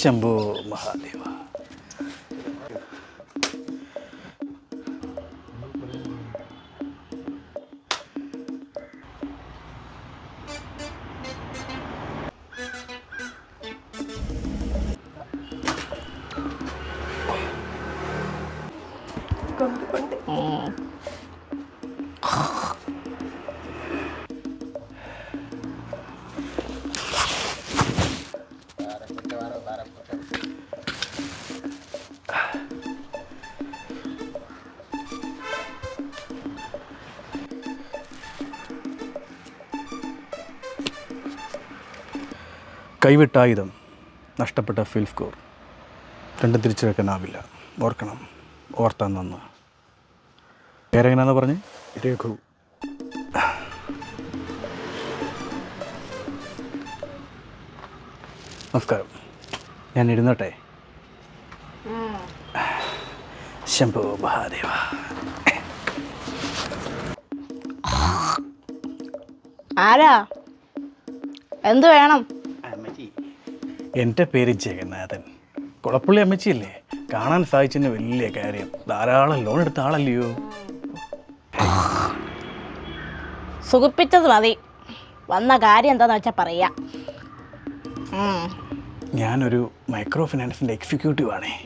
ശംഭോ മഹാദേവ കൈവിട്ട ആയുധം നഷ്ടപ്പെട്ട ഫിൽഫ് കോർ രണ്ടും തിരിച്ചു വെക്കാനാവില്ല ഓർക്കണം. ഓർത്താൻ നന്ന്. പേരെങ്ങനെയാണെന്ന് പറഞ്ഞ്? രഘു. നമസ്കാരം. ഞാൻ ഇരുന്നോട്ടെ ശംഭോ മഹാദേവ. ആരാ? എന്ത് വേണം? എന്റെ പേര് ജഗന്നാഥൻ. കുളപ്പള്ളി അമ്മച്ചിയല്ലേ? കാണാൻ സാധിച്ചതിന് വലിയ കാര്യം. ധാരാളം ലോൺ എടുത്ത ആളല്ലയോ? സുഖിപ്പിച്ചത് മതി. വന്ന കാര്യം എന്താന്ന് വെച്ചാൽ പറയാ. ഞാനൊരു മൈക്രോ ഫിനാൻസിന്റെ എക്സിക്യൂട്ടീവ് ആണേ.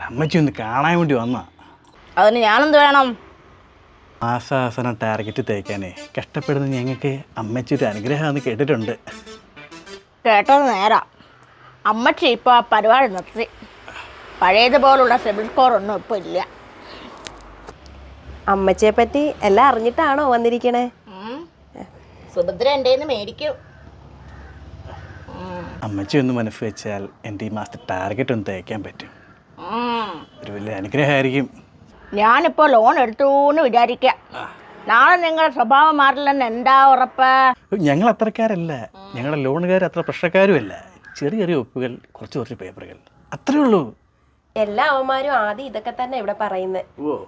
അമ്മച്ചി ഒന്ന് കാണാൻ വേണ്ടി വന്ന. അതിന് ഞാനെന്ത് വേണം? മാസാസനം ടാർഗറ്റ് തേക്കാനേ. കഷ്ടപ്പെടുന്ന ഞങ്ങൾക്ക് അമ്മച്ചി ഒരു അനുഗ്രഹമാണെന്ന് കേട്ടിട്ടുണ്ട്. കേട്ടത് നേരാ. അമ്മച്ചി ഇപ്പോൾ ആ പരിപാടി നിർത്തി. പഴയതുപോലുള്ള സിബിൽ സ്കോർ ഒന്നും ഇപ്പോൾ ഇല്ല. അമ്മച്ചിയെ പറ്റി എല്ലാം അറിഞ്ഞിട്ടാണോ വന്നിരിക്കണേ. സുഭദ്ര എന്റെ മേടിക്കും. അമ്മച്ചി ഒന്ന് മനസ്സ് വെച്ചാൽ എന്റെ ഈ മാസത്തെ ടാർഗറ്റ് ഒന്ന് തേക്കാൻ പറ്റും. ഒരു വലിയ അനുഗ്രഹമായിരിക്കും. ഞാനിപ്പോൾ ലോൺ എടുത്തു എന്ന് വിചാരിക്കാം നാളെ നിങ്ങളുടെ സ്വഭാവം മാറില്ലെന്ന് എന്താ ഉറപ്പ്? ഞങ്ങൾ അത്രക്കാരല്ല. ഞങ്ങളുടെ ലോണുകാർ അത്ര പ്രശ്നക്കാരുമല്ല. ചെറിയ ചെറിയ ഒപ്പുകൾ കുറച്ച് കുറച്ച് പേപ്പറുകൾ. അത്രേ ഉള്ളൂ. എല്ലാ അവന്മാരും ആദ്യം ഇതൊക്കെ തന്നെ ഇവിടെ പറയുന്നത് ഓ.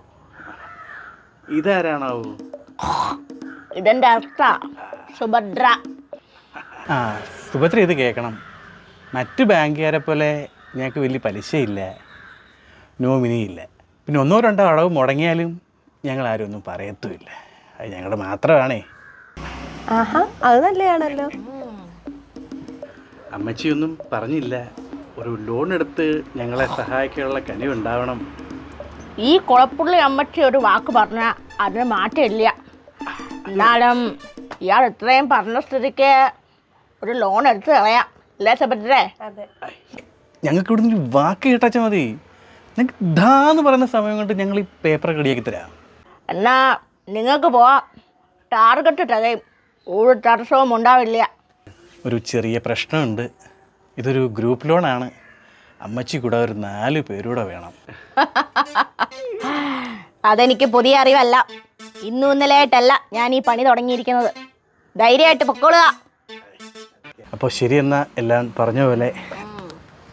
ഇതാരാണാവൂ? ഇതെന്റെ അർത്ഥ. സുഭദ്ര. ആ സുഭദ്ര ഇത് കേൾക്കണം. മറ്റു ബാങ്കുകാരെ പോലെ ഞങ്ങൾക്ക് വലിയ പലിശയില്ല. നോമിനിയില്ല. പിന്നെ ഒന്നോ രണ്ടോ അളവ് മുടങ്ങിയാലും ഞങ്ങൾ ആരും ഒന്നും പറയത്തുമില്ല. അത് ഞങ്ങളുടെ മാത്രമാണേ. ആഹാ അത് നല്ലതാണല്ലോ. അമ്മച്ചിയൊന്നും പറഞ്ഞില്ല. ഒരു ലോൺ എടുത്ത് ഞങ്ങളെ സഹായിക്കാനുള്ള കനി ഉണ്ടാവണം. ഈ കുളപ്പുള്ളി അമ്മച്ചി ഒരു വാക്ക് പറഞ്ഞാൽ അതിന് മാറ്റമില്ല. എന്നാലും ഇയാൾ ഇത്രയും പറഞ്ഞ സ്ഥിതിക്ക് ഒരു ലോൺ എടുത്ത് കളയാം. അല്ലേ ഞങ്ങൾക്ക് ഇവിടെ നിന്ന് വാക്ക് കേട്ടാച്ചാൽ മതി. ഞങ്ങൾക്ക് ധാന്ന് പറയുന്ന സമയം കൊണ്ട് ഞങ്ങൾ ഈ പേപ്പർ റെഡിയാക്കി തരാം. എന്നാ നിങ്ങൾക്ക് പോവാം. ടാർഗറ്റ് തികയും ഒരു തടസ്സവും ഉണ്ടാവില്ല. ഒരു ചെറിയ പ്രശ്നമുണ്ട്. ഇതൊരു ഗ്രൂപ്പ് ലോണാണ് അമ്മച്ചി കൂടെ ഒരു നാല് പേരൂടെ വേണം. അതെനിക്ക് പുതിയ അറിവല്ല. ഇന്നും ഇന്നലെയായിട്ടല്ല ഞാൻ ഈ പണി തുടങ്ങിയിരിക്കുന്നത്. ധൈര്യമായിട്ട് പൊക്കോളുക. അപ്പോൾ ശരി എന്നാൽ എല്ലാം പറഞ്ഞ പോലെ.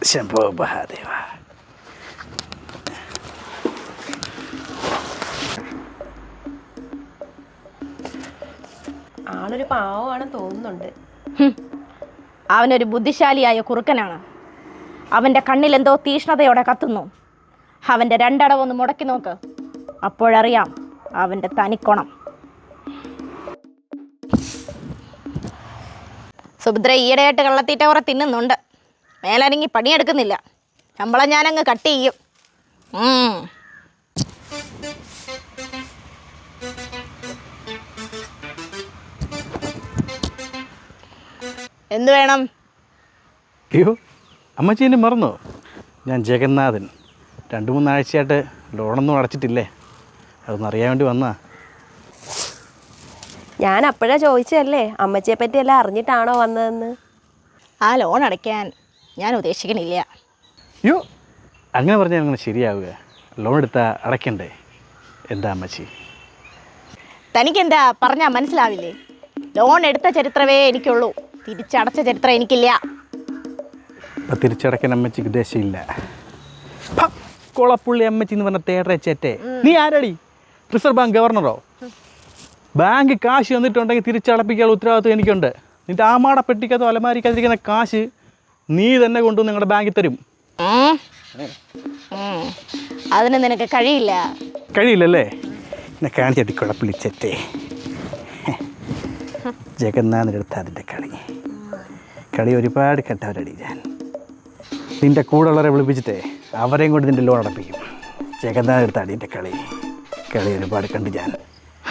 ശംഭോ മഹാദേവ. ആളൊരു പാവമാണ് തോന്നുന്നുണ്ട്. അവനൊരു ബുദ്ധിശാലിയായ കുറുക്കനാണ്. അവന്റെ കണ്ണിൽ എന്തോ തീഷ്ണതയോടെ കത്തുന്നു. അവന്റെ രണ്ടടവൊന്ന് മുടക്കി നോക്ക്. അപ്പോഴറിയാം അവന്റെ തനിക്കൊണം. സുഭദ്ര ഈയിടെയായിട്ട് കള്ളത്തീറ്റ കുറെ തിന്നുന്നുണ്ട്. മേലനങ്ങി പണിയെടുക്കുന്നില്ല. ശമ്പളം ഞാനങ്ങ് കട്ട് ചെയ്യും. എന്ത് വേണം? അയ്യോ അമ്മച്ചി എന്നെ മറന്നോ? ഞാൻ ജഗന്നാഥൻ. രണ്ട് മൂന്നാഴ്ചയായിട്ട് ലോണൊന്നും അടച്ചിട്ടില്ലേ? അതൊന്നറിയാൻ വേണ്ടി വന്നാ. ഞാൻ അപ്പോഴാ ചോദിച്ചതല്ലേ അമ്മച്ചിയെ പറ്റി എല്ലാം അറിഞ്ഞിട്ടാണോ വന്നതെന്ന്? ആ ലോൺ അടയ്ക്കാൻ ഞാൻ ഉദ്ദേശിക്കണില്ല. അയ്യോ അങ്ങനെ പറഞ്ഞാൽ അങ്ങനെ ശരിയാവുക. ലോൺ എടുത്താൽ അടയ്ക്കണ്ടേ? എന്താ അമ്മച്ചി? തനിക്കെന്താ പറഞ്ഞാൽ മനസ്സിലാവില്ലേ? ലോൺ എടുത്ത ചരിത്രമേ എനിക്കുള്ളൂ തിരിച്ചടച്ച ചരിത്രം എനിക്കില്ല. ഇപ്പം തിരിച്ചടയ്ക്കാൻ അമ്മച്ചിക്ക് ഉദ്ദേശമില്ല കൊളപ്പുള്ളി അമ്മച്ചി എന്ന് പറഞ്ഞ തേടേ ചേറ്റേ നീ ആരടി? Reserve bank ഗവർണറോ? ബാങ്ക് കാശ് തന്നിട്ടുണ്ടെങ്കിൽ തിരിച്ചടപ്പിക്കാനുള്ള ഉത്തരവാദിത്വം എനിക്കുണ്ട്. നിന്റെ ആമാട പെട്ടിക്കകത്തോ അലമാരിക്കകത്തിരിക്കുന്ന കാശ് നീ തന്നെ കൊണ്ടു നിങ്ങളുടെ ബാങ്കിൽ തരും. അതിന് നിനക്ക് കഴിയില്ല. കഴിയില്ലല്ലേ? എന്നെ കാണിച്ചെത്തി കുഴപ്പമിളിച്ചേ ജഗന്നാഥന്റെ അടുത്ത് അതിന്റെ കളി. കളി ഒരുപാട് കെട്ടവരടി ഞാൻ. നിന്റെ കൂടെയുള്ളവരെ വിളിപ്പിച്ചിട്ടേ അവരെയും കൊണ്ട് നിന്റെ ലോൺ അടപ്പിക്കും. ജഗന്നാഥന്റെ അടുത്ത് അടിന്റെ കളി. കളി ഒരുപാട് കണ്ട് ഞാൻ.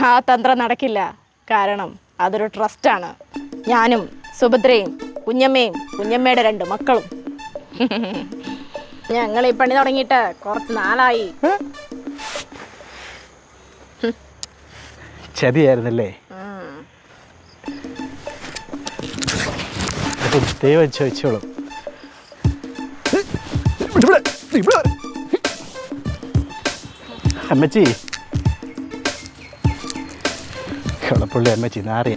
ആ തന്ത്രം നടക്കില്ല. കാരണം അതൊരു ട്രസ്റ്റാണ് ഞാനും സുഭദ്രയും കുഞ്ഞമ്മയും കുഞ്ഞമ്മയുടെ രണ്ട് മക്കളും. ഞങ്ങൾ ഈ പണി തുടങ്ങിയിട്ട് കുറച്ച് നാളായി. ചതിയായിരുന്നല്ലേ? ദൈവം വരെ. അമ്മച്ചി കുഴപ്പമില്ല അമ്മ നാറിയ